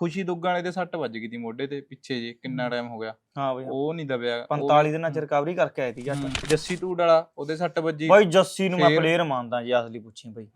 ਖੁਸ਼ੀ ਦੁੱਗਾਂ ਵਾਲੇ ਦੇ ਸੱਟ ਵੱਜ ਗਈ ਤੀ ਮੋਢੇ ਤੇ ਪਿੱਛੇ ਜੇ ਕਿੰਨਾ ਟਾਈਮ ਹੋ ਗਿਆ। ਹਾਂ ਬਈ। ਉਹ ਨਹੀਂ ਦਬਿਆ। ਉਹ- 45 ਦਿਨਾਂ ਚ ਰਿਕਵਰੀ ਕਰਕੇ ਆਈ ਸੀ ਜੱਟ। ਜੱਸੀ ਟੂਡ ਵਾਲਾ ਉਹਦੇ ਸੱਟ ਵੱਜੀ। ਬਾਈ ਜੱਸੀ ਨੂੰ ਮੈਂ? ਪਲੇਅਰ ਮੰਨਦਾ ਜੀ ਅਸਲੀ ਪੁੱਛੀ ਬਈ।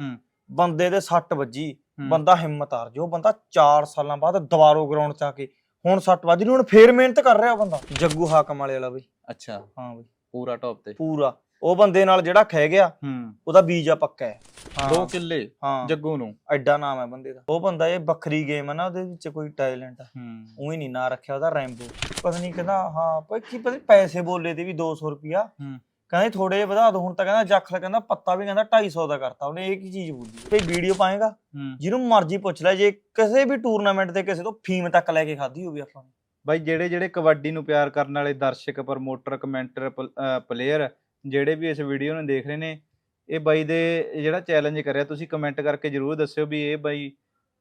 ਬੰਦੇ ਦੇ ਸੱਟ ਵੱਜੀ ਬੰਦਾ ਹਿੰਮਤ ਹਾਰ ਜੋ ਬੰਦਾ 4 ਸਾਲਾਂ ਬਾਅਦ ਦੁਬਾਰੋ ਗਰਾਊਂਡ 'ਚ ਆ ਕੇ ਹੁਣ ਸੱਟ ਵੱਜ ਨੂੰ ਹੁਣ ਫੇਰ ਮਿਹਨਤ ਕਰ ਰਿਹਾ ਬੰਦਾ। ਜੱਗੂ ਹਾਕਮ ਵਾਲੇ ਵਾਲਾ ਬਈ। ਅੱਛਾ। ਹਾਂ ਬਈ। ਪੂਰਾ ਟੌਪ ਤੇ। ਪੂਰਾ। ਉਹ ਬੰਦੇ ਨਾਲ ਜਿਹੜਾ ਖਹਿ ਗਿਆ ਹੂੰ। ਉਹਦਾ ਵੀਜ਼ਾ ਪੱਕਾ ਹੈ। ਦੋ ਹਾਂ ਕਿੱਲੇ ਹਾਂ। ਜੱਗੂ ਨੂੰ ਐਡਾ ਨਾਮ ਹੈ ਬੰਦੇ ਦਾ। ਉਹ ਬੰਦਾ ਇਹ ਵੱਖਰੀ ਗੇਮ ਹੈ ਨਾ ਉਹਦੇ ਵਿੱਚ ਕੋਈ ਟੈਲੈਂਟ ਹੂੰ। ਉਹੀ ਨਹੀਂ ਨਾਂ ਰੱਖਿਆ ਉਹਦਾ ਰੈਂਬੋ ਪਤਾ ਨਹੀਂ ਕਹਿੰਦਾ ਹਾਂ ਪਰ ਕੀ ਪਤਾ ਨੀ ਪੈਸੇ ਬੋਲੇ ਤੇ ਵੀ 200 ਰੁਪਿਆ ਹੂੰ। ਕਹਿੰਦੇ ਥੋੜੇ ਜਿਹੇ ਵਧਾ ਦੋ ਹੁਣ ਤਾਂ ਕਹਿੰਦਾ ਜੱਖ ਕਹਿੰਦਾ ਪੱਤਾ ਵੀ ਕਹਿੰਦਾ 250 ਦਾ ਕਰਤਾ। ਉਹਨੇ ਇਹ ਕੀ ਚੀਜ਼ ਬੋਲੀ? ਤੇ ਵੀਡੀਓ ਪਾਏਗਾ? ਹੂੰ। ਜਿਹਨੂੰ ਮਰਜ਼ੀ ਪੁੱਛ ਲੈ ਜੇ ਕਿਸੇ ਵੀ ਟੂਰਨਾਮੈਂਟ ਤੇ ਕਿਸੇ ਤੋਂ ਫੀਮ ਤੱਕ ਲੈ ਕੇ ਖਾਧੀ ਹੋਵੇ ਆਪਾਂ ਨੇ। ਬਾਈ ਜਿਹੜੇ ਜਿਹੜੇ ਕਬੱਡੀ ਨੂੰ ਪਿਆਰ ਕਰਨ ਵਾਲੇ ਦਰਸ਼ਕ ਪ੍ਰਮੋਟਰ ਕਮੈਂਟਰ ਪਲੇਅਰ ਜਿਹੜੇ ਵੀ ਇਸ ਵੀਡੀਓ ਨੂੰ ਦੇਖ ਰਹੇ ਨੇ, ਇਹ ਬਾਈ ਦੇ ਜਿਹੜਾ ਚੈਲੰਜ ਕਰਿਆ, ਤੁਸੀਂ ਕਮੈਂਟ ਕਰਕੇ ਜਰੂਰ ਦੱਸਿਓ ਵੀ ਇਹ ਬਾਈ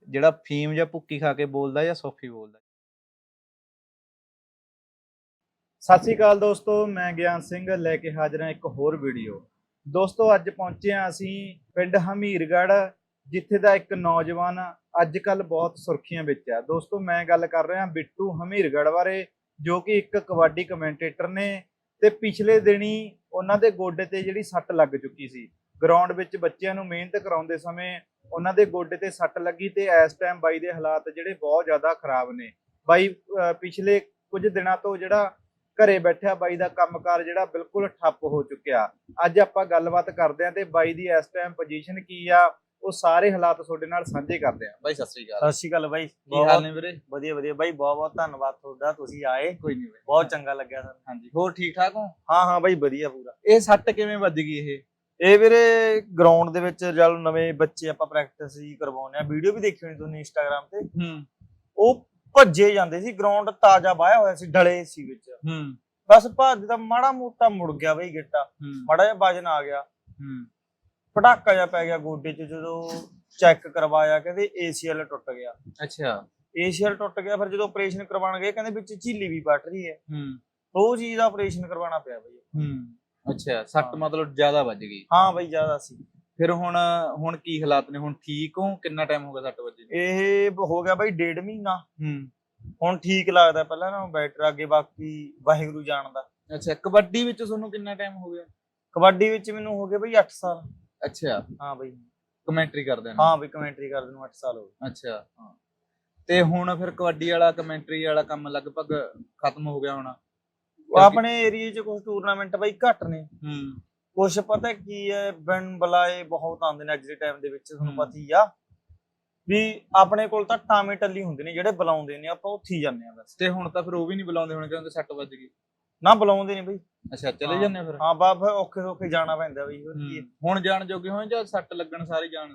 ਜਿਹੜਾ ਫੀਮ ਜਾਂ ਭੁੱਕੀ ਖਾ ਕੇ ਬੋਲਦਾ ਜਾਂ ਸੌਫੀ ਬੋਲਦਾ। ਸਤਿ ਸ਼੍ਰੀ ਅਕਾਲ ਦੋਸਤੋ, ਮੈਂ ਗਿਆਨ ਸਿੰਘ, ਲੈ ਕੇ ਹਾਜ਼ਰ ਹਾਂ ਇੱਕ ਹੋਰ ਵੀਡੀਓ ਦੋਸਤੋ, ਅੱਜ ਪਹੁੰਚੇ ਹਾਂ ਅਸੀਂ ਪਿੰਡ ਹਮੀਰਗੜ੍ਹ, ਜਿੱਥੇ ਦਾ ਇੱਕ ਨੌਜਵਾਨ ਅੱਜ ਕੱਲ ਬਹੁਤ ਸੁਰਖੀਆਂ ਵਿੱਚ ਹੈ ਦੋਸਤੋ, ਮੈਂ ਗੱਲ ਕਰ ਰਿਹਾ ਬਿੱਟੂ ਹਮੀਰਗੜ੍ਹ ਬਾਰੇ, ਜੋ ਕਿ ਇੱਕ ਕਬੱਡੀ ਕਮੈਂਟੇਟਰ ਨੇ ਤੇ ਪਿਛਲੇ ਦਿਨੀ ਉਹਨਾਂ ਦੇ ਗੋਡੇ ਤੇ ਜਿਹੜੀ ਸੱਟ ਲੱਗ ਚੁੱਕੀ ਸੀ। ਗਰਾਊਂਡ ਵਿੱਚ ਬੱਚਿਆਂ ਨੂੰ ਮਿਹਨਤ ਕਰਾਉਂਦੇ ਸਮੇਂ ਉਹਨਾਂ ਦੇ ਗੋਡੇ ਤੇ ਸੱਟ ਲੱਗੀ ਤੇ ਇਸ ਟਾਈਮ ਬਾਈ ਦੇ ਹਾਲਾਤ ਜਿਹੜੇ ਬਹੁਤ ਜ਼ਿਆਦਾ ਖਰਾਬ ਨੇ। ਬਾਈ, ਅਹ, ਪਿਛਲੇ ਕੁਝ ਦਿਨਾਂ ਤੋਂ ਜਿਹੜਾ ਘਰੇ ਬੈਠਿਆ ਬਾਈ ਦਾ ਕੰਮਕਾਰ ਜਿਹੜਾ ਬਿਲਕੁਲ ਠੱਪ ਹੋ ਚੁੱਕਿਆ। ਅੱਜ ਆਪਾਂ ਗੱਲਬਾਤ ਕਰਦੇ ਆਂ ਤੇ ਬਾਈ ਦੀ ਇਸ ਟਾਈਮ ਪੋਜੀਸ਼ਨ ਕੀ ਆ ਉਹ ਸਾਰੇ ਹਾਲਾਤ ਤੁਹਾਡੇ ਨਾਲ ਸਾਂਝੇ ਕਰਦੇ ਆਂ। ਬਾਈ ਸਤਿ ਸ੍ਰੀ ਸਤਿ ਸ਼੍ਰੀ ਅਕਾਲ ਬਾਈ। ਕੀ ਹਾਲ ਨੇ ਵੀਰੇ? ਵਧੀਆ ਵਧੀਆ। ਬਾਈ ਬਹੁਤ ਬਹੁਤ ਧੰਨਵਾਦ ਤੁਹਾਡਾ। ਤੁਸੀਂ ਆਏ। ਕੋਈ ਨਹੀਂ ਬਹੁਤ ਚੰਗਾ ਲੱਗਿਆ ਸਾਨੂੰ। ਹਾਂਜੀ। ਹੋਰ ਠੀਕ ਠਾਕ ਹੋ? ਹਾਂ ਹਾਂ ਬਾਈ ਵਧੀਆ ਪੂਰਾ। ਇਹ ਸੱਟ ਕਿਵੇਂ ਵੱਜ ਗਈ ਇਹ? ਇਹ ਵੀਰੇ ਗਰਾਊਂਡ ਦੇ ਵਿੱਚ ਜਦ ਨਵੇਂ ਬੱਚੇ ਆਪਾਂ ਪ੍ਰੈਕਟਿਸ ਹੀ ਕਰਵਾਉਂਦੇ ਆ ਵੀਡੀਓ ਵੀ ਦੇਖੀ ਹੋਣੀ ਤੁਸੀਂ ਇੰਸਟਾਗ੍ਰam ਤੇ। ਹੂੰ। ਉਹ ਭੱਜੇ ਜਾਂਦੇ ਸੀ। ਗਰਾਊਂਡ ਤਾਜ਼ਾ ਵਾਇਆ ਹੋਇਆ ਸੀ ਡਲੇ ਸੀ ਵਿੱਚ। ਹੂੰ। ਬਸ ਭੱਜ ਦਾ ਮਾੜਾ ਮੋਟਾ ਮੁੜ ਗਿਆ ਬਈ ਗਿੱਟਾ। ਮਾੜਾ ਜਿਹਾ ਵਜਨ ਆ ਗਿਆ। ਹੂੰ। ਪਟਾਕਾ ਜਿਹਾ ਪੈ ਗਿਆ ਗੋਡੇ 'ਚ ਜਦੋਂ ਚੈੱਕ ਕਰਵਾਇਆ ਕਹਿੰਦੇ ACL ਟੁੱਟ ਗਿਆ। ਅੱਛਾ। ACL ਟੁੱਟ ਗਿਆ ਫਿਰ ਜਦੋਂ ਆਪਰੇਸ਼ਨ ਕਰਵਾਉਣ ਗਏ ਕਹਿੰਦੇ ਵਿੱਚ ਝੀਲੀ ਵੀ ਪਟ ਰਹੀ ਹੈ। ਹੂੰ। ਉਹ ਚੀਜ਼ ਦਾ ਆਪਰੇਸ਼ਨ ਕਰਵਾਉਣਾ ਪਿਆ ਬਈ। ਹੂੰ ਅੱਛਾ ਸੱਟ। ਮਤਲਬ ਜ਼ਿਆਦਾ ਵੱਜ ਗਈ। ਹਾਂ ਬਈ ਜ਼ਿਆਦਾ ਸੀ। ਫਿਰ ਹੁਣ ਹੁਣ ਕੀ ਹਾਲਾਤ ਨੇ? ਹੁਣ ਠੀਕ ਹੋ? ਕਿੰਨਾ ਟਾਈਮ ਹੋ ਗਿਆ ਸੱਟ ਵੱਜੇ ਨੂੰ? ਇਹ ਹੋ ਗਿਆ ਬਈ ਡੇਢ ਮਹੀਨਾ। ਹੂੰ। ਹੁਣ ਠੀਕ ਲੱਗਦਾ ਪਹਿਲਾਂ ਨਾ ਬੈਟਰ ਅੱਗੇ ਬਾਕੀ ਵਾਹਿਗੁਰੂ ਜਾਣਦਾ। ਅੱਛਾ ਕਬੱਡੀ ਵਿੱਚ ਤੁਹਾਨੂੰ ਕਿੰਨਾ ਟਾਈਮ ਹੋ ਗਿਆ? ਕਬੱਡੀ ਵਿੱਚ ਮੈਨੂੰ ਹੋ ਗਏ ਬਈ 8 ਸਾਲ। ਅੱਛਾ। ਹਾਂ ਬਈ। ਕਮੈਂਟਰੀ ਕਰਦੇ ਨੇ ਹਾਂ ਬਈ ਕਮੈਂਟਰੀ ਕਰਦੇ ਨੂੰ 8 ਸਾਲ ਹੋ ਗਏ। ਅੱਛਾ। ਹਾਂ ਤੇ ਹੁਣ ਫਿਰ ਕਬੱਡੀ ਵਾਲਾ ਕਮੈਂਟਰੀ ਵਾਲਾ ਕੰਮ ਲਗਭਗ ਖਤਮ ਹੋ ਗਿਆ ਹੋਣਾ। ਉਹ ਆਪਣੇ ਏਰੀਏ 'ਚ ਕੁਝ ਟੂਰਨਾਮੈਂਟ ਬਈ ਘੱਟ ਨੇ। ਹੂੰ। ਕੁਝ ਪਤਾ ਕੀ ਹੈ ਬਿਨ ਬੁਲਾਏ ਬਹੁਤ ਆਉਂਦੇ ਨੇ ਅੱਜ ਦੇ ਟਾਈਮ ਦੇ ਵਿੱਚ ਤੁਹਾਨੂੰ। ਪਤਾ ਹੀ ਆ। ਵੀ ਆਪਣੇ ਕੋਲ ਤਾਂ ਟਾਵੇਂ ਟੱਲੀ ਹੁੰਦੇ ਨੇ ਜਿਹੜੇ ਬੁਲਾਉਂਦੇ ਨੇ ਆਪਾਂ ਉੱਥੇ ਹੀ ਜਾਂਦੇ ਆ ਬਸ। ਤੇ ਹੁਣ ਤਾਂ ਫਿਰ ਉਹ ਵੀ ਨਹੀਂ ਬੁਲਾਉਂਦੇ ਹੁਣ ਕਿਉਂਕਿ ਸੱਟ ਵੱਜ ਗਈ। ਨਾ ਬੁਲਾਉਂਦੇ ਨੇ ਬਈ। ਅੱਛਾ ਚਲੇ। ਜਾਂਦੇ ਆ ਫਿਰ? ਹਾਂ ਬਾ ਫਿਰ ਔਖੇ ਸੌਖੇ ਜਾਣਾ ਪੈਂਦਾ ਬਈ। ਹੋਰ ਕੀ ਹੈ। ਹੁਣ ਜਾਣ ਜੋਗੇ ਹੋਏ ਜਾਂ ਸੱਟ ਲੱਗਣ ਸਾਰੇ ਜਾਣ?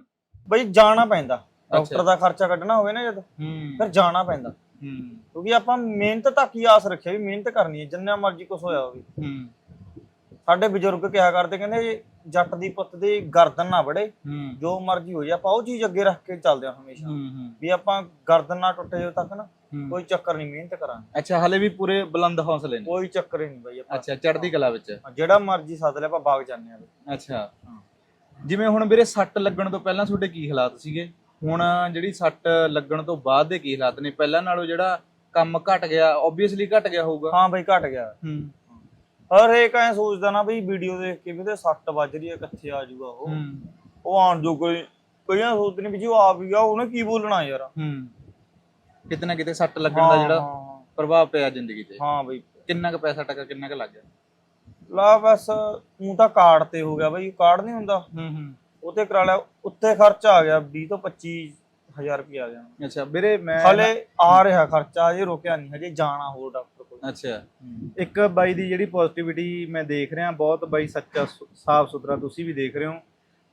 ਬਈ ਜਾਣਾ ਪੈਂਦਾ। ਡਾਕਟਰ ਦਾ ਖਰਚਾ ਕੱਢਣਾ ਹੋਵੇ ਨਾ ਜਦ ਹੂੰ। ਫਿਰ ਜਾਣਾ ਪੈਂਦਾ। ਹੂੰ। ਕਿਉਂਕਿ ਆਪਾਂ ਮਿਹਨਤ ਤੱਕ ਹੀ ਆਸ ਰੱਖਿਆ ਵੀ ਮਿਹਨਤ ਕਰਨੀ ਹੈ ਜਿੰਨਾ ਮਰਜ਼ੀ ਕੁਝ ਹੋਇਆ ਹੋਵੇ। ਹੂੰ। ਸਾਡੇ ਬਜ਼ੁਰਗ ਕਿਹਾ ਕਰਦੇ ਕਹਿੰਦੇ ਜੱਟ ਦੀ ਪੁੱਤ ਦੀ ਗਰਦਨ ਨਾ ਵੜੇ ਹੂੰ। ਜੋ ਮਰਜ਼ੀ ਹੋ ਜਾਏ ਆਪਾਂ ਉਹ ਚੀਜ਼ ਅੱਗੇ ਰੱਖ ਕੇ ਚੱਲਦੇ ਹਾਂ ਹਮੇਸ਼ਾ। ਹੂੰ ਹੂੰ। ਵੀ ਆਪਾਂ ਗਰਦਨ ਨਾ ਟੁੱਟੇ ਜਦੋਂ ਤੱਕ ਨਾ ਹੂੰ। ਕੋਈ ਚੱਕਰ ਨਹੀਂ ਮਿਹਨਤ ਕਰਾਂਗੇ। ਅੱਛਾ ਹਲੇ ਵੀ ਪੂਰੇ ਬੁਲੰਦ ਹੌਸਲੇ ਨੇ? ਕੋਈ ਚੱਕਰ ਹੀ ਨਹੀਂ ਬਈ ਆਪਾਂ। ਅੱਛਾ ਚੜ੍ਹਦੀ ਕਲਾ ਵਿੱਚ? ਜਿਹੜਾ ਮਰਜ਼ੀ ਸੱਦ ਲੈ ਆਪਾਂ ਬਾਗ ਜਾਂਦੇ ਆ ਅੱਛਾ। ਜਿਵੇਂ ਹੁਣ ਵੀਰੇ ਸੱਟ ਲੱਗਣ ਤੋਂ ਪਹਿਲਾਂ ਤੁਹਾਡੇ ਕੀ ਹਾਲਾਤ ਸੀਗੇ? ਹੁਣ ਜਿਹੜੀ ਸੱਟ ਲੱਗਣ ਤੋਂ ਬਾਅਦ ਦੇ ਕੀ ਹਾਲਾਤ ਨੇ? ਪਹਿਲਾਂ ਨਾਲੋਂ ਜਿਹੜਾ ਕੰਮ ਘਟ ਗਿਆ ਆਬਵੀਅਸਲੀ ਘਟ ਗਿਆ ਹੋਊਗਾ। ਹਾਂ ਬਈ ਘਟ ਗਿਆ। ਹੂੰ। ਹਰ ਇੱਕ ਐ ਸੋਚਦਾ ਨਾ ਬਈ ਵੀਡੀਓ ਦੇਖ ਕੇ ਵੀ ਤੇ ਸੱਟ ਵੱਜ ਰਹੀ ਹੈ ਕਿੱਥੇ ਆ ਜਾਊਗਾ ਉਹ। ਹੂੰ। ਉਹ ਆਣ ਜੋ ਕੋਈ ਕਈਆਂ ਸੋਚਦੇ ਨੇ ਵੀ ਜੀ ਉਹ ਆ ਵੀ ਗਿਆ ਉਹਨੇ ਕੀ ਬੋਲਣਾ ਯਾਰ। ਹੂੰ। ਕਿਤੇ ਨਾ ਕਿਤੇ ਸੱਟ ਲੱਗਣ ਦਾ ਹਾਂ, ਜਿਹੜਾ ਹਾਂ, ਪ੍ਰਭਾਵ ਪਿਆ ਜ਼ਿੰਦਗੀ ਤੇ। ਹਾਂ ਬਈ। ਕਿੰਨਾ ਕੁ ਪੈਸਾ ਟਕਾ ਕਿੰਨਾ ਕੁ ਲੱਗ ਗਿਆ? ਲਾ ਬਸ ਉਹ ਤਾਂ ਕਾਰਡ ਤੇ ਹੋ ਗਿਆ ਬਈ ਕਾਰਡ ਨਹੀਂ ਹੁੰਦਾ। ਹੂੰ ਹੂੰ। ਉਹ ਤੇ ਕਰਾ ਲਿਆ ਉੱਤੇ ਖਰਚਾ ਆ ਗਿਆ 20 ਤੋਂ 25 ਹਜ਼ਾਰ ਰੁਪਏ ਆ ਗਿਆ। ਅੱਛਾ ਵੀਰੇ ਮੈਂ ਹਲੇ ਆ ਰਿਹਾ ਖਰਚਾ ਅਜੇ ਰੁਕਿਆ ਨਹੀਂ ਹਜੇ ਜਾਣਾ ਹੋਰ ਡਾਕਟਰ ਅੱਛਾ। ਇੱਕ ਬਾਈ ਦੀ ਜਿਹੜੀ ਪੋਜ਼ਿਟਿਵਿਟੀ ਮੈਂ ਦੇਖ ਰਿਹਾ ਬਹੁਤ ਬਾਈ ਸੱਚਾ ਸਾਫ਼ ਸੁਥਰਾ ਤੁਸੀਂ ਵੀ ਦੇਖ ਰਹੇ ਹੋ।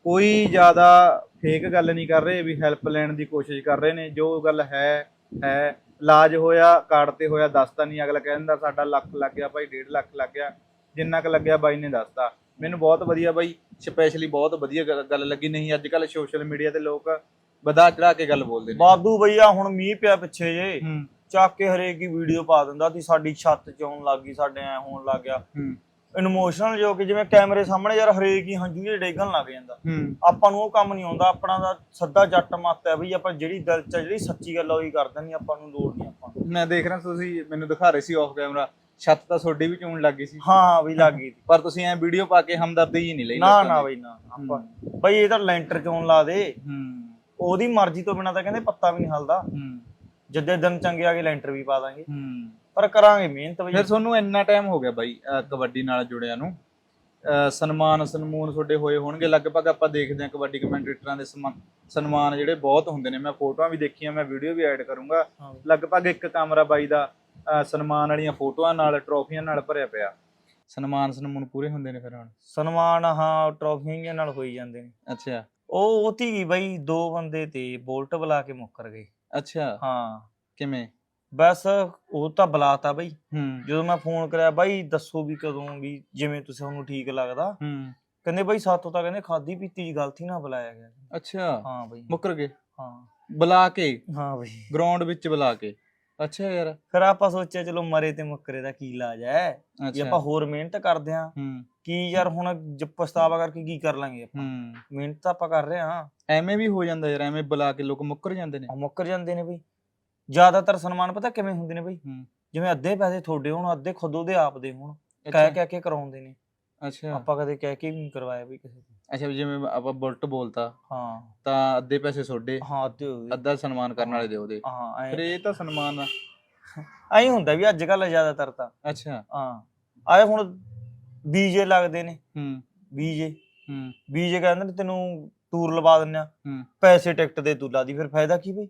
ਕੋਈ ਜ਼ਿਆਦਾ ਫੇਕ ਗੱਲ ਨਹੀਂ ਕਰ ਰਹੇ ਵੀ ਹੈਲਪ ਲੈਣ ਦੀ ਕੋਸ਼ਿਸ਼ ਕਰ ਰਹੇ ਨੇ। ਜੋ ਗੱਲ ਹੈ ਹੈ ਇਲਾਜ ਹੋਇਆ ਕਾਰਡ ਤੇ ਹੋਇਆ ਦੱਸਦਾ ਨਹੀਂ। ਅਗਲਾ ਕਹਿੰਦਾ ਸਾਡਾ ਲੱਖ ਲੱਗ ਗਿਆ ਭਾਈ 1.5 ਲੱਖ ਲੱਗ ਗਿਆ। ਜਿੰਨਾ ਕੁ ਲੱਗਿਆ ਬਾਈ ਨੇ ਦੱਸਤਾ। ਮੈਨੂੰ ਬਹੁਤ ਵਧੀਆ ਬਾਈ ਸਪੈਸ਼ਲੀ ਬਹੁਤ ਵਧੀਆ ਗੱਲ- ਲੱਗੀ। ਨਹੀਂ ਅੱਜ ਕੱਲ ਸੋਸ਼ਲ ਮੀਡੀਆ ਤੇ ਲੋਕ ਵਧਾ ਚੜਾ ਕੇ ਗੱਲ ਬੋਲਦੇ ਨੇ। ਬਾਦੂ ਭਈਆ ਹੁਣ ਮੀਂਹ ਪਿਆ ਪਿੱਛੇ ਜੇ। ਹੂੰ। ਚੱਕ ਕੇ ਹਰੇਕ ਦੀ ਵੀਡੀਓ ਪਾ ਦਿੰਦਾ ਸੀ ਸਾਡੀ ਛੱਤ ਚ ਆਉਣ ਲੱਗ ਗਈ ਸਾਡੇ ਐ ਹੋਣ ਲੱਗ ਗਿਆ। ਹੂੰ। ਇਮੋਸ਼ਨਲ ਜੋ ਕਿ ਜਿਵੇਂ ਕੈਮਰੇ ਸਾਹਮਣੇ ਯਾਰ ਹਰੇਕ ਹੀ ਹੰਝੂ ਜਿਹੇ ਡੇਗਣ ਲੱਗ ਜਾਂਦਾ। ਹੂੰ। ਆਪਾਂ ਨੂੰ ਉਹ ਕੰਮ ਨਹੀਂ ਆਉਂਦਾ ਆਪਣਾ ਦਾ ਸੱਦਾ ਜੱਟ ਮੱਤ ਹੈ ਬਈ ਆਪਾਂ ਜਿਹੜੀ ਦਿਲ ਚ ਜਿਹੜੀ ਸੱਚੀ ਗੱਲ ਆ ਉਹੀ ਕਰ ਦਿੰਦੀ ਆਪਾਂ ਨੂੰ ਲੋੜ ਨਹੀਂ ਆਪਾਂ ਨੂੰ। ਮੈਂ ਦੇਖ ਰਿਹਾ ਤੁਸੀਂ ਮੈਨੂੰ ਦਿਖਾ ਰਹੇ ਸੀ ਆਫ ਕੈਮਰਾ ਛੱਤ ਤਾਂ ਤੁਹਾਡੀ ਵੀ ਚੋਣ ਲੱਗ ਗਈ ਸੀ। ਹਾਂ ਬਈ ਲੱਗ ਗਈ ਪਰ ਤੁਸੀਂ ਐ ਵੀਡੀਓ ਪਾ ਕੇ ਹਮਦਰਦੀ ਹੀ ਨਹੀਂ ਲਈ ਨਾ ਲੋਕਾਂ ਨਾ ਦੀ। ਬਈ ਨਾ ਆਪਾਂ ਬਈ ਇਹ ਤਾਂ ਲੈਂਟਰ ਚੋਂ ਲਾ ਦੇ। ਹੂੰ। ਉਹਦੀ ਮਰਜ਼ੀ ਤੋਂ ਬਿਨਾ ਤਾਂ ਕਹਿੰਦੇ ਪੱਤਾ ਵੀ ਨਹੀਂ ਹਲਦਾ। ਹੂੰ। ਜਿੱਦੇ ਦਿਨ ਚੰਗੇ ਆ ਕੇ ਲੈਂਟਰ ਵੀ ਪਾ ਦਾਂਗੇ। ਹੂੰ। ਪਰ ਕਰਾਂਗੇ ਮਿਹਨਤ ਬਈ। ਫਿਰ ਤੁਹਾਨੂੰ ਇੰਨਾ ਟਾਈਮ ਹੋ ਗਿਆ ਬਾਈ ਅਹ ਕਬੱਡੀ ਨਾਲ ਜੁੜਿਆ ਨੂੰ। ਅਹ ਸਨਮਾਨ ਸਨਮੂਨ ਤੁਹਾਡੇ ਹੋਏ ਹੋਣਗੇ। ਲਗਭਗ ਆਪਾਂ ਦੇਖਦੇ ਹਾਂ ਕਬੱਡੀ ਕਮੈਂਟੇਟਰਾਂ ਦੇ ਸਨਮਾਨ ਸਨਮਾਨ ਜਿਹੜੇ ਬਹੁਤ ਹੁੰਦੇ ਨੇ। ਮੈਂ ਫੋਟੋਆਂ ਵੀ ਦੇਖੀਆਂ ਮੈਂ ਵੀਡੀਓ ਵੀ ਐਡ ਕਰੂੰਗਾ। ਹਾਂ। ਲਗਭਗ ਇੱਕ ਕਮਰਾ ਬਾਈ ਦਾ ਅਹ ਸਨਮਾਨ ਵਾਲੀਆਂ ਫੋਟੋਆਂ ਨਾਲ ਟਰੋਫੀਆਂ ਨਾਲ ਭਰਿਆ ਪਿਆ। ਸਨਮਾਨ ਸਨਮੂਨ ਪੂਰੇ ਹੁੰਦੇ ਨੇ ਫਿਰ ਹੁਣ? ਸਨਮਾਨ ਹਾਂ ਟਰੋਫੀਆਂ ਜਿਹੀਆਂ ਨਾਲ ਹੋਈ ਜਾਂਦੇ ਨੇ। ਅੱਛਾ। ਉਹ ਉਤੀ ਗਈ ਬਈ ਦੋ ਬੰਦੇ ਤੇ ਬੋਲਟ ਬੁਲਾ ਕੇ ਮੁੱਕਰ ਗਏ। ਅੱਛਾ। ਹਾਂ। ਕਿਵੇਂ? ਬਸ ਉਹ ਤਾਂ ਬੁਲਾਤਾ ਬਈ। ਹੂੰ। ਜਦੋਂ ਮੈਂ ਫੋਨ ਕਰਿਆ ਬਾਈ ਦੱਸੋ ਵੀ ਕਦੋਂ ਵੀ ਜਿਵੇਂ ਤੁਸੀਂ ਤੁਹਾਨੂੰ ਠੀਕ ਲੱਗਦਾ। ਹੂੰ। ਕਹਿੰਦੇ ਬਾਈ ਸਾਤੋਂ ਤਾਂ ਕਹਿੰਦੇ ਖਾਦੀ ਪੀਤੀ ਦੀ ਗਲਤੀ ਨਾਲ ਬੁਲਾਇਆ ਗਿਆ। ਅੱਛਾ। ਹਾਂ ਬਈ। ਮੁੱਕਰ ਗਏ? ਹਾਂ। ਬੁਲਾ ਕੇ? ਹਾਂ ਬਈ। ਗਰਾਊਂਡ ਵਿੱਚ ਬੁਲਾ ਕੇ? ਅੱਛਾ ਯਾਰ। ਫਿਰ ਆਪਾਂ ਸੋਚਿਆ ਚਲੋ ਮਰੇ ਤੇ ਮੁੱਕਰੇ ਦਾ ਕੀ ਇਲਾਜ ਹੈ? ਅੱਛਾ। ਆਪਾਂ ਹੋਰ ਮਿਹਨਤ ਕਰਦੇ ਆਂ ਹੂੰ। ਕੀ ਯਾਰ ਹੁਣ ਜ ਪਛਤਾਵਾ ਕਰਕੇ ਕੀ ਕਰ ਲਾਂਗੇ ਆਪਾਂ? ਹੂੰ। ਮਿਹਨਤ ਤਾਂ ਆਪਾਂ ਕਰ ਰਹੇ ਹਾਂ। ਐਵੇਂ ਵੀ ਹੋ ਜਾਂਦਾ ਯਾਰ ਐਵੇਂ ਬੁਲਾ ਕੇ ਲੋਕ ਮੁੱਕਰ ਜਾਂਦੇ ਨੇ। ਆ ਮੁੱਕਰ ਜਾਂਦੇ ਨੇ ਬਈ। ਜ਼ਿਆਦਾਤਰ ਸਨਮਾਨ ਪਤਾ ਕਿਵੇਂ ਹੁੰਦੇ ਨੇ ਬਈ? ਹੂੰ। ਜਿਵੇਂ ਅੱਧੇ ਪੈਸੇ ਤੁਹਾਡੇ ਹੋਣ ਅੱਧੇ ਖੁਦ ਉਹਦੇ ਆਪ ਦੇ ਹੋਣ। ਕਹਿ ਕਹਿ ਕੇ ਕਰਾਉਂਦੇ ਨੇ। ਅੱਛਾ। ਆਪਾਂ ਕਦੇ ਕਹਿ ਕੇ ਵੀ ਨਹੀਂ ਕਰਵਾਇਆ ਬਈ ਕਿਸੇ ਤੋਂ। ਅੱਛਾ ਵੀ ਜਿਵੇਂ ਆਪਾਂ ਬੁਲਟ ਬੋਲਤਾ ਹਾਂ। ਤਾਂ ਅੱਧੇ ਪੈਸੇ ਤੁਹਾਡੇ ਹਾਂ ਅੱਧੇ ਹੋ ਗਏ। ਅੱਧਾ ਸਨਮਾਨ ਕਰਨ ਵਾਲੇ ਦੇ ਉਹਦੇ। ਹਾਂ ਫਿਰ ਇਹ ਤਾਂ ਸਨਮਾਨ ਆ। ਐਂ ਹੁੰਦਾ ਵੀ ਅੱਜ ਕੱਲ ਜ਼ਿਆਦਾਤਰ ਤਾਂ। ਅੱਛਾ। ਹਾਂ। ਆਏ ਹੁਣ ਬੀਜੇ ਲੱਗਦੇ ਨੇ। ਹੂੰ। ਬੀਜੇ ਹੂੰ। ਬੀਜੇ ਕਹਿੰਦੇ ਨੇ ਤੈਨੂੰ ਟੂਰ ਲਵਾ ਦਿੰਨੇ ਆ। ਪੈਸੇ ਟਿਕਟ ਦੇ ਤੂੰ ਲਾ ਦੀ। ਫਿਰ ਫਾਇਦਾ ਕੀ ਬਈ?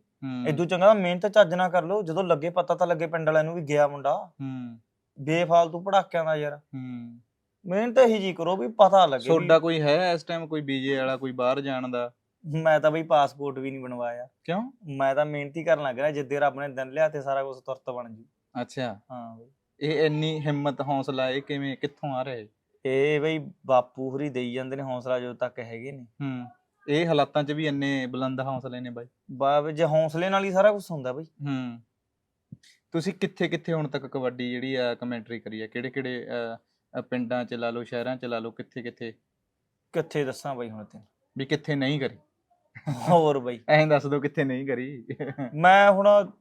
ਇਦੋਂ ਚੰਗਾ ਤਾਂ ਮਿਹਨਤ ਚੱਜ ਨਾ ਕਰ ਲਓ। ਜਦੋਂ ਲੱਗੇ ਪਤਾ ਤਾਂ ਲੱਗੇ ਪਿੰਡ ਵਾਲਿਆਂ ਨੂੰ ਵੀ ਗਿਆ ਮੁੰਡਾ। ਹੂੰ। ਬੇਫਾਲਤੂ ਪੜਾਕਿਆਂ ਦਾ ਯਾਰ। ਹੂੰ। ਮਿਹਨਤ ਇਹੀ ਜੀ ਕਰੋ ਵੀ ਪਤਾ ਲੱਗੇ ਵੀ ਤੁਹਾਡਾ ਕੋਈ ਹੈ ਇਸ ਟਾਈਮ ਕੋਈ ਬੀਜੇ ਵਾਲਾ ਕੋਈ ਬਾਹਰ ਜਾਣ ਦਾ? ਮੈਂ ਤਾਂ ਬਈ ਪਾਸਪੋਰਟ ਵੀ ਨਹੀਂ ਬਣਵਾਇਆ। ਕਿਉਂ? ਮੈਂ ਤਾਂ ਮਿਹਨਤ ਕਰਨ ਲੱਗ ਰਿਹਾ ਜਿੱਦੇ ਰੱਬ ਨੇ ਦਿਨ ਲਿਆ ਤੇ ਸਾਰਾ ਕੁਝ ਤੁਰਤ ਬਣ ਜੂ। ਅੱਛਾ। ਹਾਂ ਬਈ। ਇਹ ਇੰਨੀ ਹਿੰਮਤ ਹੌਸਲਾ ਇਹ ਕਿਵੇਂ ਕਿੱਥੋਂ ਆ ਰਿਹਾ ਹੈ ਇਹ ਬਈ ਬਾਪੂ ਹਰੀ ਦੇਈ ਜਾਂਦੇ ਨੇ ਹੌਸਲਾ ਜਦੋਂ ਤੱਕ ਹੈਗੇ ਨੇ। ਹੂੰ। ਇਹ ਹਾਲਾਤਾਂ 'ਚ ਵੀ ਇੰਨੇ ਬੁਲੰਦ ਹੌਸਲੇ ਨੇ ਬਾਈ। ਬਾ ਜੇ ਹੌਸਲੇ ਨਾਲ ਹੀ ਸਾਰਾ ਕੁਝ ਹੁੰਦਾ ਬਈ। ਹੂੰ। ਤੁਸੀਂ ਕਿੱਥੇ ਕਿੱਥੇ ਹੁਣ ਤੱਕ ਕਬੱਡੀ ਜਿਹੜੀ ਆ ਕਮੈਂਟਰੀ ਕਰੀ ਆ? ਕਿਹੜੇ ਕਿਹੜੇ ਪਿੰਡਾਂ 'ਚ ਲਾ ਲਓ ਸ਼ਹਿਰਾਂ 'ਚ ਲਾ ਲਓ ਕਿੱਥੇ ਕਿੱਥੇ? ਕਿੱਥੇ ਦੱਸਾਂ ਬਈ ਹੁਣ ਤੈਨੂੰ? ਵੀ ਕਿੱਥੇ ਨਹੀਂ ਕਰੀ। ਹੋਰ ਬਈ। ਐਂ ਦੱਸ ਦਿਓ ਕਿੱਥੇ ਨਹੀਂ ਕਰੀ। ਮੈਂ ਹੁਣ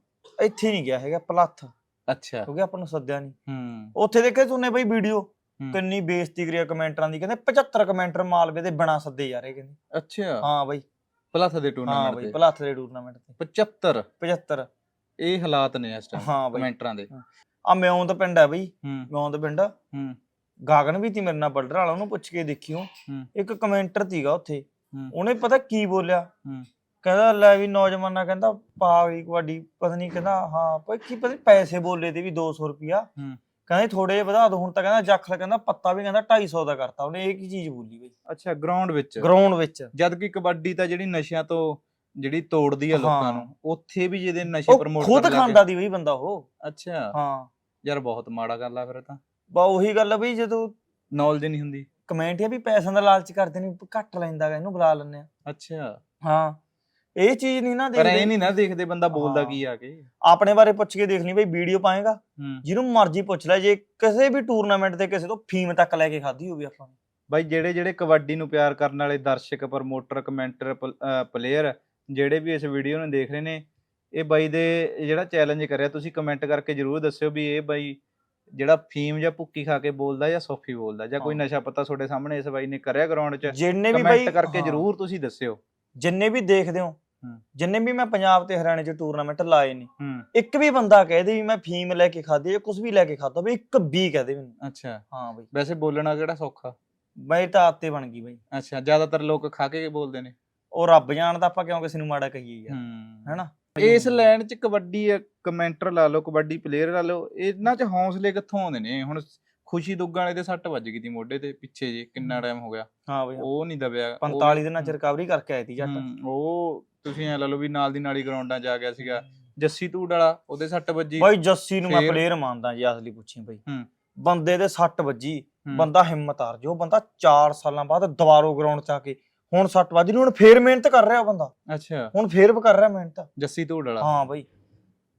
ਇੱਥੇ ਨਹੀਂ ਗਿਆ ਹੈਗਾ ਪਲੱਥ। ਅੱਛਾ। ਕਿਉਂਕਿ ਆਪਾਂ ਨੂੰ ਸੱਦਿਆ ਨਹੀਂ। ਹੂੰ। ਉੱਥੇ ਦੇਖੇ ਤੂੰ ਬਈ ਵੀਡੀਓ? ਹੂੰ। ਕਿੰਨੀ ਬੇਇੱਜ਼ਤੀ ਕਰਿਆ ਕਮੈਂਟਰਾਂ ਦੀ ਕਹਿੰਦੇ 75 ਕਮੈਂਟਰ ਮਾਲਵੇ ਦੇ ਬਿਨਾ ਸੱਦੇ ਜਾ ਰਹੇ ਕਹਿੰਦੇ। ਅੱਛਾ। ਹਾਂ ਬਈ। ਪਲੱਥ ਦੇ ਹਾਂ ਬਈ ਪਲੱਥ ਦੇ ਟੂਰਨਾਮੈਂਟ ਤੇ। 75 75 ਇਹ ਹਾਲਾਤ ਨੇ ਇਸ ਟਾਈਮ ਹਾਂ ਬਈ। ਕਮੈਂਟਰਾਂ ਦੇ। ਆ ਮਿਉਂਦ ਪਿੰਡ ਹੈ ਬਈ। ਹੂੰ। ਮਿਉਂਦ ਪਿੰਡ। ਹੂੰ। ਗਾਗਨ ਵੀ ਤੀ ਮੇਰੇ ਨਾਲ ਬਲਡਰ ਵਾਲਾ ਉਹਨੂੰ ਪੁੱਛ ਕੇ ਦੇਖਿਓ। ਹੂੰ। ਇੱਕ ਕਮੈਂਟਰ ਸੀਗਾ ਉੱਥੇ। ਹੂੰ। ਉਹਨੇ ਪਤਾ ਕੀ ਬੋਲਿਆ? ਹੂੰ। ਕਹਿੰਦਾ ਲੈ ਵੀ ਨੌਜਵਾਨਾਂ ਕਹਿੰਦਾ ਪਾਗਲੀ ਕਬੱਡੀ ਪਤਾ ਨਹੀਂ ਕਹਿੰਦਾ ਹਾਂ ਪਰ ਕੀ ਪਤਾ ਨੀ ਪੈਸੇ ਬੋਲੇ ਤੇ ਵੀ 200 ਰੁਪਿਆ ਹੂੰ। ਕਹਿੰਦੇ ਥੋੜੇ ਜਿਹਾ ਵਧਾ ਦੋ। ਹੁਣ ਤਾਂ ਕਹਿੰਦਾ ਜੱਖਲ ਕਹਿੰਦਾ ਪੱਤਾ ਵੀ ਕਹਿੰਦਾ 250 ਦਾ ਕਰਤਾ। ਉਹਨੇ ਇਹ ਕੀ ਚੀਜ਼ ਬੋਲੀ ਬਈ। ਅੱਛਾ ਗਰਾਊਂਡ ਵਿੱਚ। ਗਰਾਊਂਡ ਵਿੱਚ। ਜਦ ਕਿ ਕਬੱਡੀ ਤਾਂ ਜਿਹੜੀ ਨਸ਼ਿਆਂ ਤੋਂ ਜਿਹੜੀ ਤੋੜਦੀ ਆ ਲੋਕਾਂ ਹਾਂ। ਨੂੰ ਉੱਥੇ ਵੀ ਜਿਹਦੇ ਨਸ਼ੇ ਉਹ ਪ੍ਰਮੋਟ ਖੁਦ ਖਾਂਦਾ ਦੀ ਬਈ ਬੰਦਾ ਉਹ। ਅੱਛਾ। ਹਾਂ। ਯਾਰ ਬਹੁਤ ਮਾੜਾ ਗੱਲ ਆ ਫਿਰ ਤਾਂ। ਬਾ ਉਹੀ ਗੱਲ ਆ ਬਈ ਜਦੋਂ ਨੌਲੇਜ ਨਹੀਂ ਹੁੰਦੀ। ਕਮੈਂਟ ਆ ਵੀ ਪੈਸਿਆਂ ਦਾ ਲਾਲਚ ਕਰਦੇ ਨੇ ਘੱਟ ਲੈਂਦਾ ਗਾ ਇਹਨੂੰ ਬੁਲਾ ਲੈਂਦੇ ਆ। ਅੱਛਾ। ਹਾਂ। ਇਹ ਚੀਜ਼ ਨਹੀਂ ਨਾ ਪਰ ਦੇਖਦੇ। ਨਹੀਂ ਨਾ ਦੇਖਦੇ ਬੰਦਾ ਬੋਲਦਾ ਹਾਂ। ਕੀ ਆ ਕੇ। ਆਪਣੇ ਬਾਰੇ ਪੁੱਛ ਕੇ ਦੇਖ ਲਈ ਬਈ ਵੀਡੀਓ ਪਾਏਗਾ। ਹੂੰ। ਜਿਹਨੂੰ ਮਰਜ਼ੀ ਪੁੱਛ ਲੈ ਜੇ ਕਿਸੇ ਵੀ ਟੂਰਨਾਮੈਂਟ ਤੇ ਕਿਸੇ ਤੋਂ ਫੀਮ ਤੱਕ ਲੈ ਕੇ ਖਾਧੀ ਹੋਵੇ ਆਪਾਂ ਨੇ। ਬਾਈ ਜਿਹੜੇ ਜਿਹੜੇ ਕਬੱਡੀ ਨੂੰ ਪਿਆਰ ਕਰਨ ਵਾਲੇ ਦਰਸ਼ਕ ਪ੍ਰਮੋਟਰ ਕਮੈਂਟਰ ਪਲੇਅਰ ਜਿਹੜੇ ਵੀ ਇਸ ਵੀਡੀਓ ਨੂੰ ਦੇਖ ਰਹੇ ਨੇ ਇਹ ਬਾਈ ਦੇ ਜਿਹੜਾ ਚੈਲੰਜ ਕਰਿਆ ਤੁਸੀਂ ਕਮੈਂਟ ਕਰਕੇ ਜਰੂਰ ਦੱਸਿਓ ਵੀ ਇਹ ਬਾਈ ਜਿਹੜਾ ਫੀਮ ਜਾਂ ਭੁੱਕੀ ਖਾ ਕੇ ਬੋਲਦਾ ਜਾਂ ਸੌਫੀ ਬੋਲਦਾ ਜਾਂ ਕੋਈ। ਨਸ਼ਾ ਪਤਾ ਤੁਹਾਡੇ ਸਾਹਮਣੇ ਇਸ ਬਾਈ ਨੇ ਕਰਿਆ ਗਰਾਊਂਡ 'ਚ ਜਿੰਨੇ ਵੀ ਬਈ ਕਮੈਂਟ ਕਰਕੇ ਹਾਂ, ਜਰੂਰ ਤੁਸੀਂ ਦੱਸਿਓ। ਜਿੰਨੇ ਵੀ ਦੇਖਦੇ ਹੋ ਹੂੰ। ਜਿੰਨੇ ਵੀ ਮੈਂ ਪੰਜਾਬ ਤੇ ਹਰਿਆਣੇ ਚ ਟੂਰਨਾਮੈਂਟ ਲਾਏ ਨੇ ਹੂੰ। ਇੱਕ ਵੀ ਬੰਦਾ ਕਹਿ ਦੇ ਵੀ ਮੈਂ ਫੀਮ ਲੈ ਕੇ ਖਾਧੀ ਜਾਂ ਕੁਝ ਵੀ ਲੈ ਕੇ ਖਾਧਾ ਬਈ ਇੱਕ ਵੀ ਕਹਿ ਦੇ ਮੈਨੂੰ ਅੱਛਾ। ਹਾਂ ਬਈ। ਵੈਸੇ ਬੋਲਣਾ ਕਿਹੜਾ ਸੌਖਾ? ਬਈ ਤਾਂ ਆਤੇ ਬਣ ਗਈ ਬਈ। ਅੱਛਾ ਜ਼ਿਆਦਾਤਰ ਲੋਕ ਖਾ ਕੇ ਬੋਲਦੇ ਨੇ। ਉਹ ਰੱਬ ਜਾਣਦਾ ਆਪਾਂ ਕਿਉਂ ਕਿਸੇ ਨੂੰ ਮਾੜਾ ਕਹੀਏ ਯਾਰ। ਹੂੰ। ਹੈਨਾ? ਇਸ ਲਾਈਨ 'ਚ ਕਬੱਡੀ ਕਮੈਂਟਰ ਲਾ ਲਓ ਕਬੱਡੀ ਪਲੇਅਰ ਲਾ ਲਓ ਇਹਨਾਂ 'ਚ ਹੌਸਲੇ ਕਿੱਥੋਂ ਆਉਂਦੇ ਨੇ? ਹੁਣ ਖੁਸ਼ੀ ਦੁੱਗਾਂ ਵਾਲੇ ਦੇ ਸੱਟ ਵੱਜ ਗਈ ਤੀ ਮੋਢੇ ਤੇ ਪਿੱਛੇ ਜੇ ਕਿੰਨਾ ਟਾਈਮ ਹੋ ਗਿਆ? ਹਾਂ ਬਈ ਉਹ ਨਹੀਂ ਦਬਿਆ ਉਹ- 45 ਦਿਨਾਂ ਚ ਰਿਕਵਰੀ ਕਰਕੇ ਆਈ ਤੀ ਜੱਟ। ਉਹ ਤੁਸੀਂ ਐ ਲਾ ਲਓ ਵੀ ਨਾਲ ਦੀ ਨਾਲ ਹੀ ਗਰਾਊਂਡਾਂ 'ਚ ਆ ਗਿਆ ਸੀਗਾ। ਜੱਸੀ ਧੂੜ ਵਾਲਾ ਉਹਦੇ ਸੱਟ ਵੱਜੀ। ਬਈ ਜੱਸੀ ਨੂੰ ਮੈਂ ਪਲੇਅਰ ਮੰਨਦਾ ਜੀ ਅਸਲੀ ਪੁੱਛੀ ਬਈ। ਬੰਦੇ ਦੇ ਸੱਟ ਵੱਜੀ ਬੰਦਾ ਹਿੰਮਤ ਹਾਰ ਜੋ ਬੰਦਾ 4 ਸਾਲਾਂ ਬਾਅਦ ਦੁਬਾਰੋ ਗਰਾਊਂਡ 'ਚ ਆ ਕੇ ਹੁਣ ਸੱਟ ਵੱਜ ਰਹੀ ਹੁਣ ਫੇਰ ਮਿਹਨਤ ਕਰ ਰਿਹਾ ਬੰਦਾ। ਅੱਛਾ। ਹੁਣ ਫੇਰ ਕਰ ਰਿਹਾ ਮਿਹਨਤ। ਜੱਸੀ ਧੂੜ ਵਾਲਾ। ਹਾਂ ਬਈ।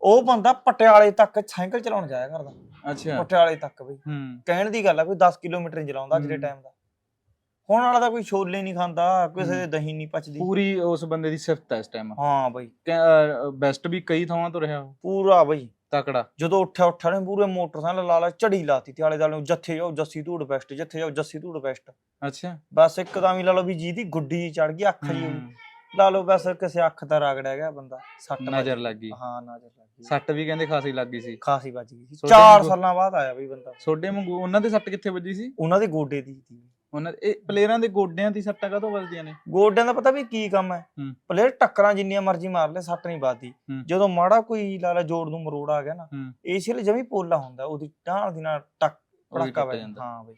ਉਹ ਬੰਦਾ ਪਟਿਆਲੇ ਤੱਕ ਸਾਈਕਲ ਚਲਾਉਣ ਜਾਇਆ ਕਰਦਾ। ਅੱਛਾ। ਪਟਿਆਲੇ ਤੱਕ ਬਈ। ਹੂੰ। ਕਹਿਣ ਦੀ ਗੱਲ ਆ ਕੋਈ 10 ਕਿਲੋਮੀਟਰ ਨਹੀਂ ਚਲਾਉਂਦਾ ਹੂੰ। ਟਾਈਮ ਦਾ। ਹੁਣ ਵਾਲਾ ਤਾਂ ਕੋਈ ਛੋਲੇ ਨਹੀਂ ਖਾਂਦਾ ਕਿਸੇ ਦੇ। ਦਹੀਂ ਨਹੀਂ ਪਚਦੀ। ਪੂਰੀ ਉਸ ਬੰਦੇ ਦੀ ਸਿਫਤ ਹੈ ਇਸ ਟਾਈਮ ਹਾਂ ਬਈ। ਬੈਸਟ ਵੀ ਕਈ ਥਾਵਾਂ ਤੋਂ ਰਿਹਾ ਪੂਰਾ ਬਈ। ਤਕੜਾ। ਜਦੋਂ ਉੱਠਿਆ ਉੱਠਿਆ ਨੇ ਪੂਰੇ ਮੋਟਰਸਾਈਕਲ ਲਾ ਲਾ ਝੜੀ ਲਾਤੀ ਤੇ ਆਲੇ ਦਾਲੇ ਨੂੰ ਜੱਥੇ ਜਾਓ ਜੱਸੀ ਧੂੜ ਬੈਸਟ ਜੱਥੇ ਜਾਓ ਜੱਸੀ ਧੂੜ ਬੈਸਟ ਅੱਛਾ। ਬਸ ਇੱਕਦਮ ਹੀ ਲਾ ਲਓ ਵੀ ਜਿਹਦੀ ਗੁੱਡੀ ਚੜ ਗਈ ਅੱਖ ਜੀ ਲਾ ਲਓ ਬਸ ਕਿਸੇ ਅੱਖ ਦਾ ਰਗੜਿਆ ਗਿਆ ਬੰਦਾ ਸੱਟ ਨਜ਼ਰ। ਲੱਗ ਗਈ। ਹਾਂ ਨਜ਼ਰ ਲੱਗ ਗਈ। ਸੱਟ ਵੀ ਕਹਿੰਦੇ ਖਾਸੀ ਲੱਗ ਗਈ ਸੀ। ਖਾਸੀ ਵੱਜ ਗਈ ਸੀ। ਛੋਟੇ 4 ਵਾਂਗੂ- ਸਾਲਾਂ ਬਾਅਦ ਆਇਆ ਬਈ ਬੰਦਾ। ਛੋਡੇ ਵਾਂਗੂ ਉਹਨਾਂ ਦੇ ਸੱਟ ਕਿੱਥੇ ਵੱਜੀ ਸੀ? ਉਹਨਾਂ ਦੇ ਗੋਡੇ ਦੀ ਸੀ। ਉਹਨਾਂ ਇਹ ਪਲੇਅਰਾਂ ਦੇ ਗੋਡਿਆਂ ਦੀ ਸੱਟਾਂ ਕਾਹਤੋਂ ਵੱਜਦੀਆਂ ਨੇ? ਗੋਡਿਆਂ ਦਾ ਪਤਾ ਵੀ ਕੀ ਕੰਮ ਹੈ? ਹੂੰ। ਪਲੇਅਰ ਟੱਕਰਾਂ ਜਿੰਨੀਆਂ ਮਰਜ਼ੀ ਮਾਰ ਲੈ ਸੱਟ ਨਹੀਂ ਵੱਜਦੀ। ਹੂੰ। ਜਦੋਂ ਮਾੜਾ ਕੋਈ ਲਾ ਲਾ ਜੋੜ ਨੂੰ ਮਰੋੜ ਆ ਗਿਆ ਨਾ ਹੂੰ। ਏਸੀਐਲ ਜਮੀ ਪੋਲਾ ਹੁੰਦਾ ਉਹਦੀ ਢਾਲ ਦੀ ਨਾਲ ਟੱਕ ਉਹ ਵੀ ਪੜਾਕਾ ਟੁੱਟ ਵੱਜ ਜਾਂਦਾ। ਹਾਂ ਬਈ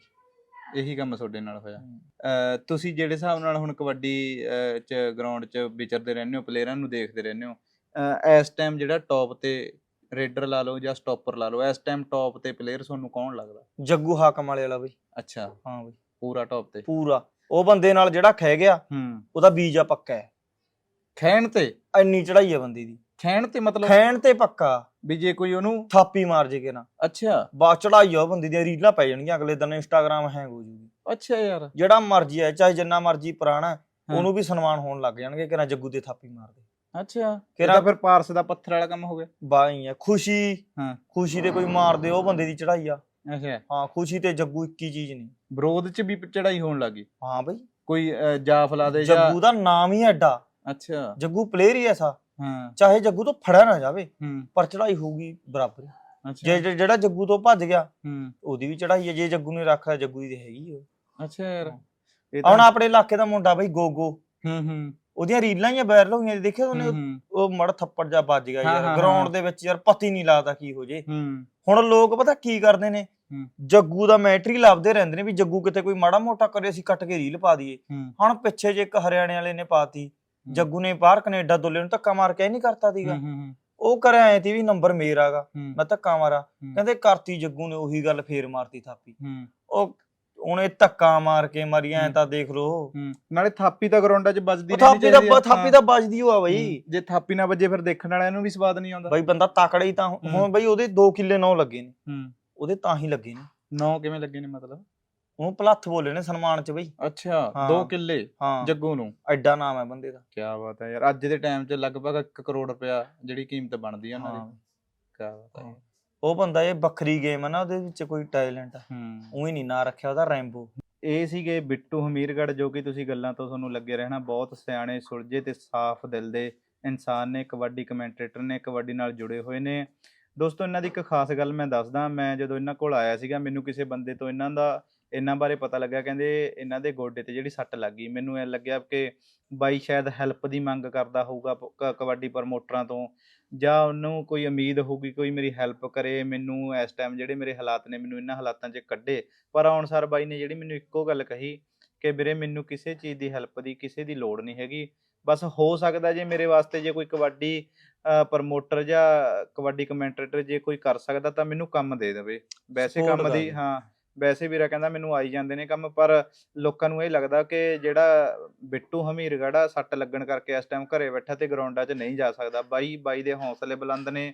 ਇਹੀ ਕੰਮ ਤੁਹਾਡੇ ਨਾਲ ਹੋਇਆ। ਅਹ ਤੁਸੀਂ ਜਿਹੜੇ ਹਿਸਾਬ ਨਾਲ ਹੁਣ ਕਬੱਡੀ ਅਹ, ਚ ਗਰਾਊਂਡ 'ਚ ਵਿਚਰਦੇ ਰਹਿੰਦੇ ਹੋ ਪਲੇਅਰਾਂ ਨੂੰ ਦੇਖਦੇ ਰਹਿੰਦੇ ਹੋ ਅਹ, ਇਸ ਟਾਈਮ ਜਿਹੜਾ ਟੌਪ ਤੇ ਰੇਡਰ ਲਾ ਲਓ ਜਾਂ ਸਟਾਪਰ ਲਾ ਲਓ ਇਸ ਟਾਈਮ ਟੌਪ ਤੇ ਪਲੇਅਰ ਤੁਹਾਨੂੰ ਕੌਣ ਲੱਗਦਾ? ਜੱਗੂ ਹਾਕਮ ਵਾਲੇ ਵਾਲਾ ਬਈ। ਅੱਛਾ। ਹਾਂ ਬਈ। ਪੂਰਾ ਟੌਪ ਤੇ। ਪੂਰਾ। ਉਹ ਬੰਦੇ ਨਾਲ ਜਿਹੜਾ ਖਹਿ ਗਿਆ ਹੂੰ। ਉਹਦਾ ਬੀਜਾ ਪੱਕਾ ਹੈ। ਖੈਣ ਤੇ? ਇੰਨੀ ਚੜਾਈ ਹੈ ਬੰਦੀ ਦੀ। ਖੈਣ ਤੇ ਮਤਲਬ? ਖੈਣ ਤੇ ਪੱਕਾ। ਵੀ ਜੇ ਕੋਈ ਉਹਨੂੰ ਥਾਪੀ ਮਾਰ ਜੇ ਕੇ ਨਾ। ਅੱਛਾ। ਬਾ ਚੜਾਈ ਆ ਉਹ ਬੰਦੀ ਦੀਆਂ ਰੀਲਾਂ ਪੈ ਜਾਣਗੀਆਂ ਅਗਲੇ ਦਿਨ ਇੰਸਟਾਗ੍ਰam ਹੈਂਗ ਹੋ ਜੂਗੀ। ਅੱਛਾ ਯਾਰ। ਜਿਹੜਾ ਮਰਜ਼ੀ ਹੈ ਚਾਹੇ ਜਿੰਨਾ ਮਰਜ਼ੀ ਪੁਰਾਣਾ। ਉਹਨੂੰ ਵੀ ਸਨਮਾਨ ਹੋਣ ਲੱਗ ਜਾਣਗੇ ਕਿ ਨਾ ਜੱਗੂ ਦੇ ਥਾਪੀ ਮਾਰ ਦੇ। ਅੱਛਾ। ਕਿਹੜਾ- ਫਿਰ ਪਾਰਸ ਦਾ ਪੱਥਰ ਵਾਲਾ ਕੰਮ ਹੋ ਗਿਆ। ਬਾਈ ਹੈ ਖੁਸ਼ੀ। ਹਾਂ। ਖੁਸ਼ੀ ਤੇ ਕੋਈ ਮਾਰ ਦੇ ਉਹ ਬੰਦੇ ਦੀ ਚੜਾਈ ਆ। ਅੱਛਾ। ਹਾਂ ਖੁਸ਼ੀ ਤੇ ਜੱਗੂ ਇੱਕ ਹੀ ਚੀਜ਼ ਨਹੀਂ ਵਿਰੋਧ 'ਚ ਵੀ ਚੜਾਈ ਹੋਣ ਲੱਗੀ ਹਾਂ ਬਈ। ਕੋਈ ਅਹ, ਜਾਫ ਲਾ ਦੇ ਜਾਂ ਜੱਗੂ ਦਾ ਨਾਮ ਹੀ ਐਡਾ। ਅੱਛਾ। ਜੱਗੂ ਪਲੇਅਰ ਹੀ ਐਸਾ ਹਾਂ। ਚਾਹੇ ਜੱਗੂ ਤੋਂ ਫੜਿਆ ਨਾ ਜਾਵੇ ਹੂੰ। ਪਰ ਚੜਾਈ ਹੋਊਗੀ ਬਰਾਬਰ ਜੇ ਜਿਹੜਾ ਜੱਗੂ ਤੋਂ ਭੱਜ ਗਿਆ ਹੂੰ। ਉਹਦੀ ਵੀ ਚੜਾਈ ਹੈ ਜੇ ਜੱਗੂ ਨੇ ਰੱਖਿਆ ਜੱਗੂ ਦੀ ਤੇ ਹੈਗੀ ਉਹ ਅੱਛਾ ਯਾਰ। ਹੁਣ ਆਪਣੇ ਇਲਾਕੇ ਦਾ ਮੁੰਡਾ ਬਈ ਗੋਗੋ। ਹੂੰ ਹੂੰ। ਉਹਦੀਆਂ ਰੀਲਾਂ ਹੀ ਵਾਇਰਲ ਹੋਈਆਂ ਦੇਖਿਆ ਉਹਨੇ ਹੂੰ, ਉਹ ਮੜ ਥੱਪੜ ਜਾ ਵੱਜ ਗਿਆ ਹਾਂ, ਹਾਂ, ਯਾਰ ਹਾਂ। ਗਰਾਊਂਡ ਦੇ ਵਿੱਚ ਯਾਰ ਪਤੀ ਨਹੀਂ ਲੱਗਦਾ ਕੀ ਹੋ ਜੇ। ਹੂੰ। ਹੁਣ ਲੋਕ ਪਤਾ ਕੀ ਕਰਦੇ ਨੇ? ਹੂੰ। ਜੱਗੂ ਦਾ ਮੈਟਰੀ ਲੱਭਦੇ ਰਹਿੰਦੇ ਨੇ ਵੀ ਜੱਗੂ ਕਿਤੇ ਕੋਈ ਮਾੜਾ ਮੋਟਾ ਕਰੇ ਅਸੀਂ ਕੱਟ ਕੇ ਰੀਲ ਪਾ ਦਈਏ। ਹੂੰ। ਹੁਣ ਪਿੱਛੇ ਜੇ ਇੱਕ ਹਰਿਆਣੇ ਵਾਲੇ ਨੇ ਪਾਤੀ ਜੱਗੂ ਨੇ ਬਾਹਰ ਕੈਨੇਡਾ ਦੁੱਲੇ ਨੂੰ ਧੱਕਾ ਮਾਰ ਕੇ ਇਹ ਨਹੀਂ ਕਰਤਾ ਸੀਗਾ। ਹੂੰ, ਹੂੰ ਉਹ ਕਰਿਆ ਐ ਤੀ ਵੀ ਨੰਬਰ ਮੇਰਾਗਾ ਹੂੰ। ਮੈਂ ਧੱਕਾ ਮਾਰਾ। ਹੂੰ, ਕਹਿੰਦੇ ਕਰਤੀ ਜੱਗੂ ਨੇ ਉਹੀ ਗੱਲ ਫੇਰ ਮਾਰਤੀ ਥਾਪੀ। ਹੂੰ। ਉਹ ਉਹਨੇ ਧੱਕਾ ਮਾਰ ਕੇ ਮਰੀਆਂ ਐ। ਤਾਂ ਦੇਖ ਲੋ ਹੂੰ। ਨਾਲੇ ਥਾਪੀ ਤਾਂ ਗਰਾਊਂਡਾਂ 'ਚ ਵੱਜਦੀ ਥਾਪੀ ਦਾ ਆ। ਥਾਪੀ ਦਾ ਵੱਜਦੀ ਹੋਆ ਬਈ। ਜੇ ਥਾਪੀ ਨਾ ਵੱਜੇ ਫਿਰ ਦੇਖਣ ਵਾਲਿਆਂ ਨੂੰ ਵੀ ਸਵਾਦ ਨਹੀਂ ਆਉਂਦਾ। ਬਈ ਬੰਦਾ ਤਕੜਾ ਹੀ ਤਾਂ ਹੁਣ ਹੂੰ। ਬਈ ਉਹਦੇ 2 ਕਿੱਲੇ ਨੌ ਲੱਗੇ ਨੇ। ਹੂੰ। ਉਹਦੇ ਤਾਂ ਹੀ ਲੱਗੇ ਨੇ। ਨੌ ਕਿਵੇਂ ਲੱਗੇ ਨੇ ਮਤਲਬ? ਉਹਨੂੰ ਪਲੱਥ ਬੋਲੇ ਨੇ ਸਨਮਾਨ ਚ ਬਈ। ਅੱਛਾ। 2 ਕਿੱਲੇ ਹਾਂ। ਜੱਗੂ ਨੂੰ। ਐਡਾ ਨਾਮ ਹੈ ਬੰਦੇ ਦਾ। ਕੀ ਬਾਤ ਹੈ ਯਾਰ ਅੱਜ ਦੇ ਟਾਈਮ 'ਚ ਲਗਭਗ 1 ਕਰੋੜ ਰੁਪਇਆ ਜਿਹੜੀ ਕੀਮਤ ਬਣਦੀ ਹੈ ਉਹਨਾਂ ਦੀ। ਹਾਂ। ਕੀ ਬਾਤ ਹਾਂ। ਉਹ ਬੰਦਾ ਇਹ ਵੱਖਰੀ ਗੇਮ ਹੈ ਨਾ ਉਹਦੇ ਵਿੱਚ ਕੋਈ ਟੈਲੈਂਟ ਹੂੰ। ਉਹੀ ਨਹੀਂ ਨਾਂ ਰੱਖਿਆ ਉਹਦਾ ਰੈਂਬੋ ਇਹ ਸੀਗੇ ਬਿੱਟੂ ਹਮੀਰਗੜ ਜੋ ਕਿ ਤੁਸੀਂ ਗੱਲਾਂ ਤੋਂ ਤੁਹਾਨੂੰ ਲੱਗੇ ਰਹਿਣਾ। ਬਹੁਤ ਸਿਆਣੇ ਸੁਲਝੇ ਤੇ ਸਾਫ਼ ਦਿਲ ਦੇ ਇਨਸਾਨ ਨੇ ਕਬੱਡੀ ਕਮੈਂਟੇਟਰ ਨੇ ਕਬੱਡੀ ਨਾਲ ਜੁੜੇ ਹੋਏ ਨੇ। ਦੋਸਤੋ ਇਹਨਾਂ ਦੀ ਇੱਕ ਖਾਸ ਗੱਲ ਮੈਂ ਦੱਸਦਾ। ਮੈਂ ਜਦੋਂ ਇਹਨਾਂ ਕੋਲ ਆਇਆ ਸੀਗਾ ਮੈਨੂੰ ਕਿਸੇ ਬੰਦੇ ਤੋਂ ਇਹਨਾਂ ਦਾ ਇਹਨਾਂ ਬਾਰੇ ਪਤਾ ਲੱਗਾ ਕਹਿੰਦੇ ਇਹਨਾਂ ਦੇ ਗੋਡੇ ਤੇ ਜਿਹੜੀ ਸੱਟ ਲੱਗੀ ਮੈਨੂੰ ਐ ਲੱਗਿਆ ਕਿ ਬਾਈ ਸ਼ਾਇਦ ਹੈਲਪ ਦੀ ਮੰਗ ਕਰਦਾ ਹੋਊਗਾ ਕ- ਕਬੱਡੀ ਪ੍ਰਮੋਟਰਾਂ ਤੋਂ। ਜਾਂ ਉਹਨੂੰ ਕੋਈ ਉਮੀਦ ਹੋਊਗੀ ਕੋਈ ਮੇਰੀ ਹੈਲਪ ਕਰੇ ਮੈਨੂੰ ਇਸ ਟਾਈਮ ਜਿਹੜੇ ਮੇਰੇ ਹਾਲਾਤ ਨੇ ਮੈਨੂੰ ਇਹਨਾਂ ਹਾਲਾਤਾਂ 'ਚ ਕੱਢੇ। ਪਰ ਆਉਣਸਾਰ ਬਾਈ ਨੇ ਜਿਹੜੀ ਮੈਨੂੰ ਇੱਕੋ ਗੱਲ ਕਹੀ ਕਿ ਵੀਰੇ ਮੈਨੂੰ ਕਿਸੇ ਚੀਜ਼ ਦੀ ਹੈਲਪ ਦੀ ਕਿਸੇ ਦੀ ਲੋੜ ਨਹੀਂ ਹੈਗੀ। ਬਸ ਹੋ ਸਕਦਾ ਜੇ ਮੇਰੇ ਵਾਸਤੇ ਜੇ ਕੋਈ ਕਬੱਡੀ ਪ੍ਰਮੋਟਰ ਜਾਂ ਕਬੱਡੀ ਕਮੈਂਟੇਟਰ ਜੇ ਕੋਈ ਕਰ ਸਕਦਾ ਤਾਂ ਮੈਨੂੰ ਕੰਮ ਦੇ ਦੇਵੇ। ਵੈਸੇ Support ਕੰਮ ਕਰ ਦੀ ਦੇ। ਹਾਂ। ਵੈਸੇ ਵੀਰਾ ਕਹਿੰਦਾ ਮੈਨੂੰ ਆਈ ਜਾਂਦੇ ਨੇ ਕੰਮ, ਪਰ ਲੋਕਾਂ ਨੂੰ ਇਹ ਲੱਗਦਾ ਕਿ ਜਿਹੜਾ ਬਿੱਟੂ ਹਮੀਰਗੜਾ ਸੱਟ ਲੱਗਣ ਕਰਕੇ ਇਸ ਟਾਈਮ ਘਰੇ ਬੈਠਾ ਤੇ ਗਰਾਊਂਡਾਂ 'ਚ ਨਹੀਂ ਜਾ ਸਕਦਾ। ਬਾਈ ਬਾਈ ਦੇ ਹੌਸਲੇ ਬੁਲੰਦ ਨੇ।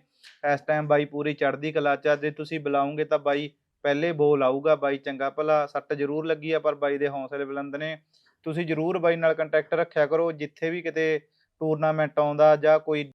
ਇਸ ਟਾਈਮ ਬਾਈ ਪੂਰੀ ਚੜ੍ਹਦੀ ਕਲਾ 'ਚ ਜੇ ਤੁਸੀਂ ਬੁਲਾਉਂਗੇ ਤਾਂ ਬਾਈ ਪਹਿਲੇ ਬੋਲ ਆਊਗਾ, ਬਾਈ ਚੰਗਾ ਭਲਾ ਸੱਟ ਜ਼ਰੂਰ ਲੱਗੀ ਆ, ਪਰ ਬਾਈ ਦੇ ਹੌਸਲੇ ਬੁਲੰਦ ਨੇ। ਤੁਸੀਂ ਜ਼ਰੂਰ ਬਾਈ ਨਾਲ ਕੰਟੈਕਟ ਰੱਖਿਆ ਕਰੋ, ਜਿੱਥੇ ਵੀ ਕਿਤੇ ਟੂਰਨਾਮੈਂਟ ਆਉਂਦਾ ਜਾਂ ਕੋਈ